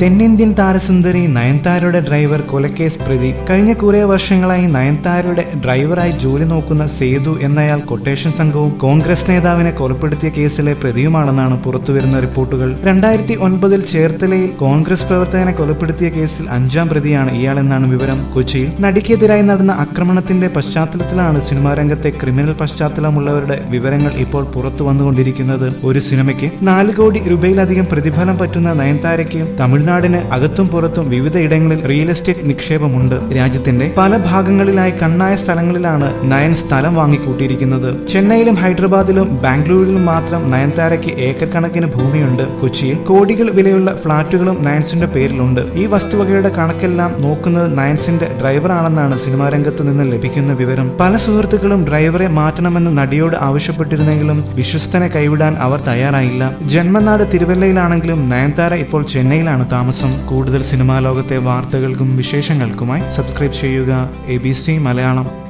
തെന്നിന്ത്യൻ താരസുന്ദരി നയൻതാരയുടെ ഡ്രൈവർ കൊലക്കേസ് പ്രതി കഴിഞ്ഞ കുറേ വർഷങ്ങളായി നയൻതാരയുടെ ഡ്രൈവറായി ജോലി നോക്കുന്ന സേതു എന്നയാൾ കൊട്ടേഷൻ സംഘവും കോൺഗ്രസ് നേതാവിനെ കൊലപ്പെടുത്തിയ കേസിലെ പ്രതിയുമാണെന്നാണ് പുറത്തുവരുന്ന റിപ്പോർട്ടുകൾ. രണ്ടായിരത്തി ഒൻപതിൽ ചേർത്തലയിൽ കോൺഗ്രസ് പ്രവർത്തകനെ കൊലപ്പെടുത്തിയ കേസിൽ അഞ്ചാം പ്രതിയാണ് ഇയാളെന്നാണ് വിവരം. കൊച്ചിയിൽ നടിക്കെതിരായി നടന്ന ആക്രമണത്തിന്റെ പശ്ചാത്തലത്തിലാണ് സിനിമാ രംഗത്തെ ക്രിമിനൽ പശ്ചാത്തലമുള്ളവരുടെ വിവരങ്ങൾ ഇപ്പോൾ പുറത്തു വന്നുകൊണ്ടിരിക്കുന്നത് ഒരു സിനിമയ്ക്ക് നാല് കോടി രൂപയിലധികം പ്രതിഫലം പറ്റുന്ന നയൻതാരയ്ക്ക് തമിഴ്നാടിന് അകത്തും പുറത്തും വിവിധ ഇടങ്ങളിൽ റിയൽ എസ്റ്റേറ്റ് നിക്ഷേപമുണ്ട്. രാജ്യത്തിന്റെ പല ഭാഗങ്ങളിലായി കണ്ണായ സ്ഥലങ്ങളിലാണ് നയൻ സ്ഥലം വാങ്ങിക്കൂട്ടിയിരിക്കുന്നത്. ചെന്നൈയിലും ഹൈദരാബാദിലും ബാംഗ്ലൂരിലും മാത്രം നയൻതാരയ്ക്ക് ഏക്കർ കണക്കിന് ഭൂമിയുണ്ട്. കൊച്ചിയിൽ കോടികൾ വിലയുള്ള ഫ്ളാറ്റുകളും നയൻസിന്റെ പേരിലുണ്ട്. ഈ വസ്തുവകയുടെ കണക്കെല്ലാം നോക്കുന്നത് നയൻസിന്റെ ഡ്രൈവറാണെന്നാണ് സിനിമാ രംഗത്ത് നിന്ന് ലഭിക്കുന്ന വിവരം. പല സുഹൃത്തുക്കളും ഡ്രൈവറെ മാറ്റണമെന്ന് നടിയോട് ആവശ്യപ്പെട്ടിരുന്നെങ്കിലും വിശ്വസ്തനെ കൈവിടാൻ അവർ തയ്യാറായില്ല. ജന്മനാട് തിരുവല്ലയിലാണെങ്കിലും നയൻതാര ഇപ്പോൾ ചെന്നൈയിലാണ് താമസം കൂടുതൽ സിനിമാ ലോകത്തെ വാർത്തകൾക്കും വിശേഷങ്ങൾക്കുമായി സബ്സ്ക്രൈബ് ചെയ്യുക എ മലയാളം.